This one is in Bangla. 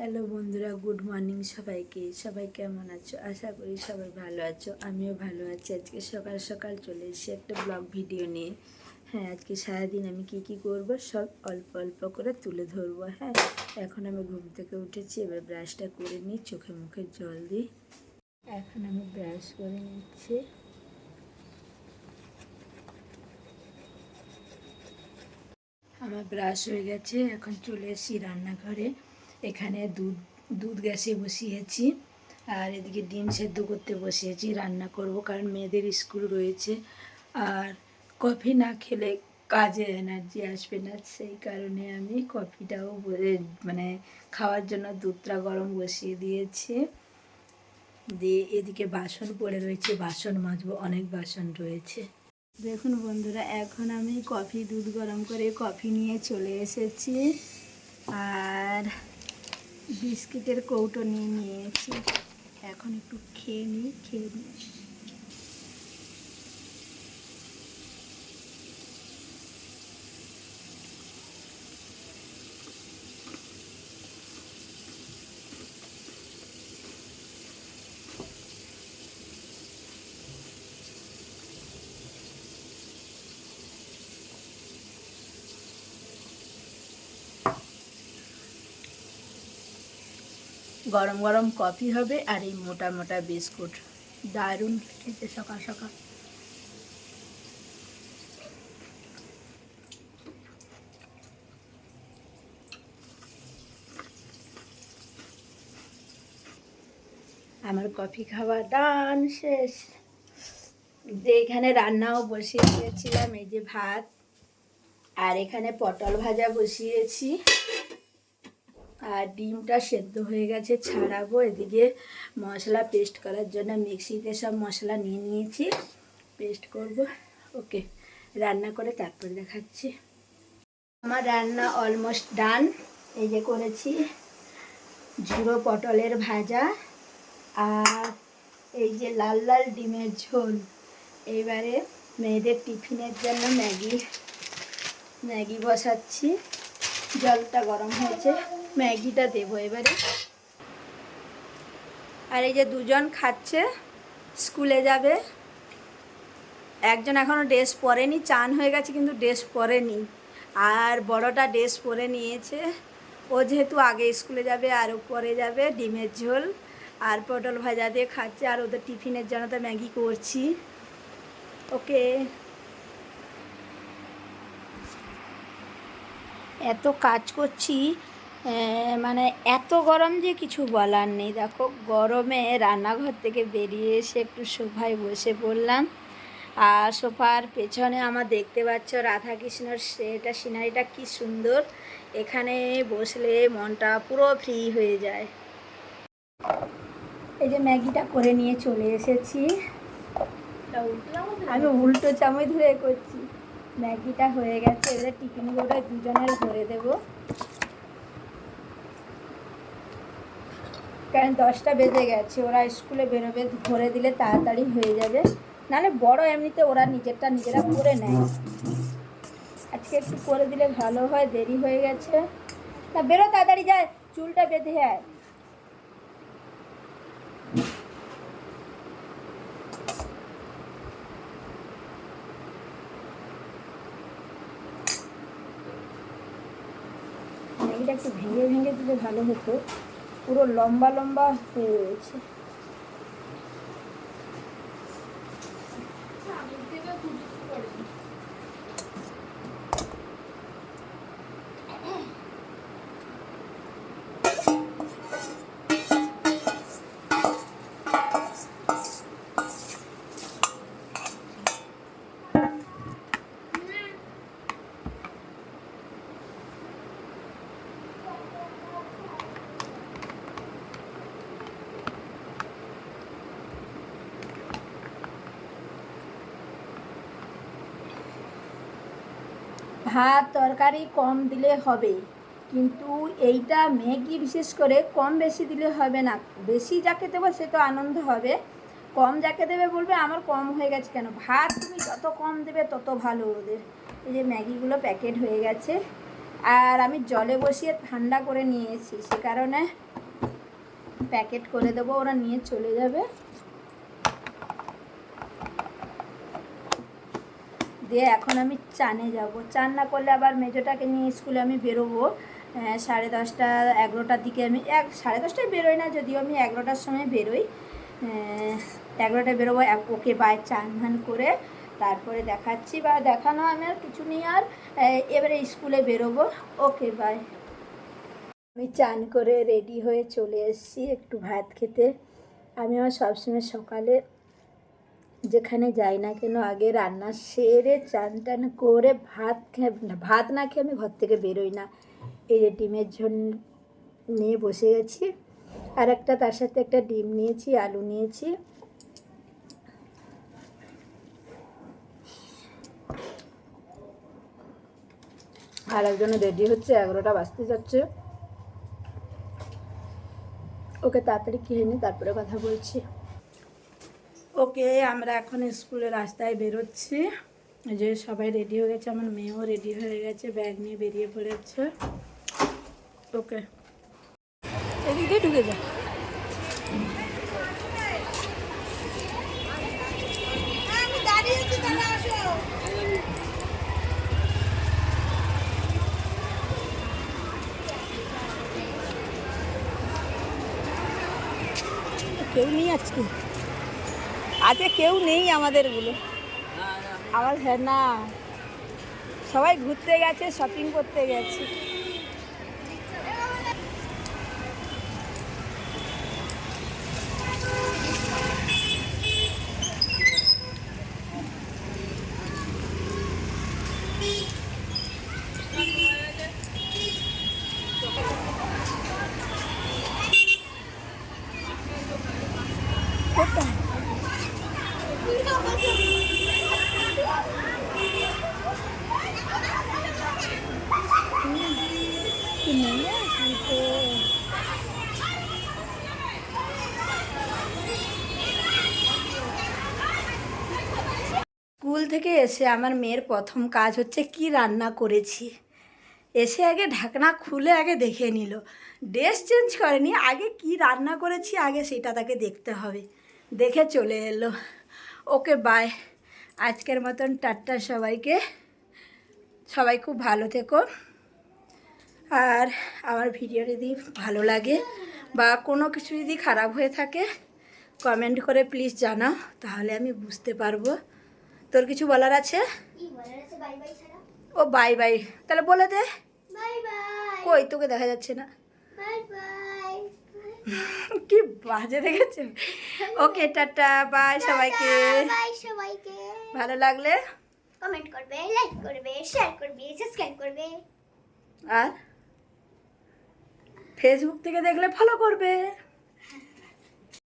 হ্যালো বন্ধুরা, গুড মর্নিং সবাইকে। সবাই কেমন আছো? আশা করি সবাই ভালো আছো। আমিও ভালো আছি। আজকে সকাল সকাল চলে এসেছি একটা ব্লগ ভিডিও নিয়ে। হ্যাঁ আজকে সারাদিন আমি কি কি করব সব অল্প অল্প করে তুলে ধরবো। হ্যাঁ এখন আমি ঘুম থেকে উঠেছি, এবার ব্রাশটা করে নিই, চোখে মুখে জল দিই। এখন আমি ব্রাশ করে নিচ্ছি। আমার ব্রাশ হয়ে গেছে, এখন চলে এসেছি রান্নাঘরে। এখানে দুধ দুধ গ্যাসে বসিয়েছি। আর এদিকে ডিম সেদ্ধ করতে বসিয়েছি, রান্না করব কারণ মেয়েদের স্কুল রয়েছে। আর কফি না খেলে কাজে এনার্জি আসবে না, সেই কারণে আমি কফিটাও মানে খাওয়ার জন্য দুধটা গরম বসিয়ে দিয়েছি। দিয়ে এদিকে বাসন পড়ে রয়েছে, বাসন মাজবো, অনেক বাসন রয়েছে। দেখুন বন্ধুরা, এখন আমি কফি দুধ গরম করে কফি নিয়ে চলে এসেছি। আর বিস্কিটের কৌটো নিয়ে নিয়েছি। এখন একটু খেয়ে নিই খেয়ে নিই গরম গরম কফি হবে আর এই মোটা মোটা বিস্কুট। দারুণ খেতে সকাল সকাল। আমার কফি খাওয়া ডান শেষ। যে এখানে রান্নাও বসিয়ে দিয়েছিলাম এই যে ভাত। আর এখানে পটল ভাজা বসিয়েছি। আর ডিমটা সেদ্ধ হয়ে গেছে, ছাড়াবো। এদিকে মশলা পেস্ট করার জন্য মিক্সিতে সব মশলা নিয়ে নিয়েছি। পেস্ট করব। ওকে রান্না করে তারপরে দেখাচ্ছি। আমার রান্না অলমোস্ট ডান এই যে করেছি ঝুড়ো পটলের ভাজা আর এই যে লাল লাল ডিমের ঝোল। এইবারে মেয়েদের টিফিনের জন্য ম্যাগি ম্যাগি বসাচ্ছি। জলটা গরম হয়েছে। ম্যাগিটা দেবো এবারে। আর এই যে দুজন খাচ্ছে, স্কুলে যাবে। একজন এখনও ড্রেস পরেনি, চান হয়ে গেছে কিন্তু ড্রেস পরেনি। আর বড়টা ড্রেস পরে নিয়েছে। ও যেহেতু আগে স্কুলে যাবে আর পরে যাবে, ডিমের ঝোল আর পটল ভাজা দিয়ে খাচ্ছে। আর ওদের টিফিনের জন্য তো ম্যাগি করছি। ওকে। এত কাজ করছি মানে এত গরম যে কিছু বলার নেই। দেখো গরমে রান্নাঘর থেকে বেরিয়ে এসে একটু সোফায় বসে পড়লাম। আর সোফার পেছনে আমার দেখতে পাচ্ছ রাধাকৃষ্ণর সেটা সিনারিটা কি সুন্দর। এখানে বসলে মনটা পুরো ফ্রি হয়ে যায়। এই যে ম্যাগিটা করে নিয়ে চলে এসেছি। আমি উল্টো চামচ ধরে করছি। ম্যাগিটা হয়ে গেছে এবার টিফিন দুজনের ভরে দেবো। কারণ দশটা বেজে গেছে, ওরা স্কুলে বেরোবে, ভরে দিলে তাড়াতাড়ি হয়ে যাবে। নাহলে বড় এমনিতে ওরা নিজেরটা নিজেরা করে নেয়। আজকে একটু করে দিলে ভালো হয়, দেরি হয়ে গেছে। না, বেরো তাড়াতাড়ি যায় চুলটা বেঁধে আয়। ম্যাগিটা একটু ভেঙে ভেঙে দিলে ভালো হতো। পুরো লম্বা লম্বা হয়ে রয়েছে। ভাত তরকারি কম দিলে হবে। কিন্তু এইটা ম্যাগি বিশেষ করে কম বেশি দিলে হবে না। বেশি যাকে দেবো সে তো আনন্দ হবে। কম যাকে দেবে বলবে, আমার কম হয়ে গেছে কেন? ভাত তুমি যত কম দেবে তত ভালো ওদের। এই যে ম্যাগিগুলো প্যাকেট হয়ে গেছে। আর আমি জলে বসিয়ে ঠান্ডা করে নিয়েছি। সে কারণে প্যাকেট করে দেবো, ওরা নিয়ে চলে যাবে। দিয়ে এখন আমি চানে যাব। চান না করলে আবার মেজোটাকে নিয়ে স্কুলে আমি বেরোবো। সাড়ে দশটা, এগারোটার দিকে আমি এক, সাড়ে দশটায় বেরোই না, যদিও আমি এগারোটার সময় বেরোই। এগারোটায় বেরোবো ওকে বাই চান ধান করে তারপরে দেখাচ্ছি বা দেখানো আমি আর কিছু নেই আর এবারে স্কুলে বেরোবো। Okay bye. আমি চান করে রেডি হয়ে চলে এসেছি একটু ভাত খেতে। আমি আমার সবসময় সকালে যেখানে যাই না কেন, আগে রান্না সেরে চান টান করে ভাত খেয়ে, ভাত না খেয়ে আমি ঘর থেকে বেরোই না। এই যে ডিমের ঝোল নিয়ে বসে গেছি। আর একটা তার সাথে একটা ডিম নিয়েছি, আলু নিয়েছি। আর একজন রেডি হচ্ছে, এগারোটা বাজতে যাচ্ছে। ওকে তাড়াতাড়ি খেয়ে নি, তারপরে কথা বলছি। ওকে, আমরা এখন স্কুলের রাস্তায় বেরোচ্ছি। যে সবাই রেডি হয়ে গেছে, আমার মেয়েও রেডি হয়ে গেছে ব্যাগ নিয়ে বেরিয়ে পড়েছে। ওকে। এদিক ঢুকে যা। কেউ নেই আজকে? আজকে কেউ নেই আমাদেরগুলো। আমার হ্যাঁ না। সবাই ঘুরতে গেছে শপিং করতে গেছে কোথায় কি নেই আসবে স্কুল থেকে এসে আমার মেয়ের প্রথম কাজ হচ্ছে কি রান্না করেছি। এসে আগে ঢাকনা খুলে আগে দেখে নিল। ড্রেস চেঞ্জ করেনি, আগে কি রান্না করেছি আগে সেটা তাকে দেখতে হবে। দেখে চলে এলো। ওকে বাই আজকের মতন টাটা সবাইকে। সবাই খুব ভালো থেকো। আর আমার ভিডিও যদি ভালো লাগে বা কোনো কিছু যদি খারাপ হয়ে থাকে কমেন্ট করে প্লিজ জানাও, তাহলে আমি বুঝতে পারব। তোর কিছু বলার আছে? ও বাই বাই তাহলে বলে দে। কই তোকে দেখা যাচ্ছে না। কি বাজে দেখেছ। ওকে টাটা বাই সবাইকে। বাই সবাইকে। ভালো লাগলে? কমেন্ট করবে লাইক করবে শেয়ার করবে সাবস্ক্রাইব করবে। আর? ফেসবুক থেকে দেখলে ফলো করবে।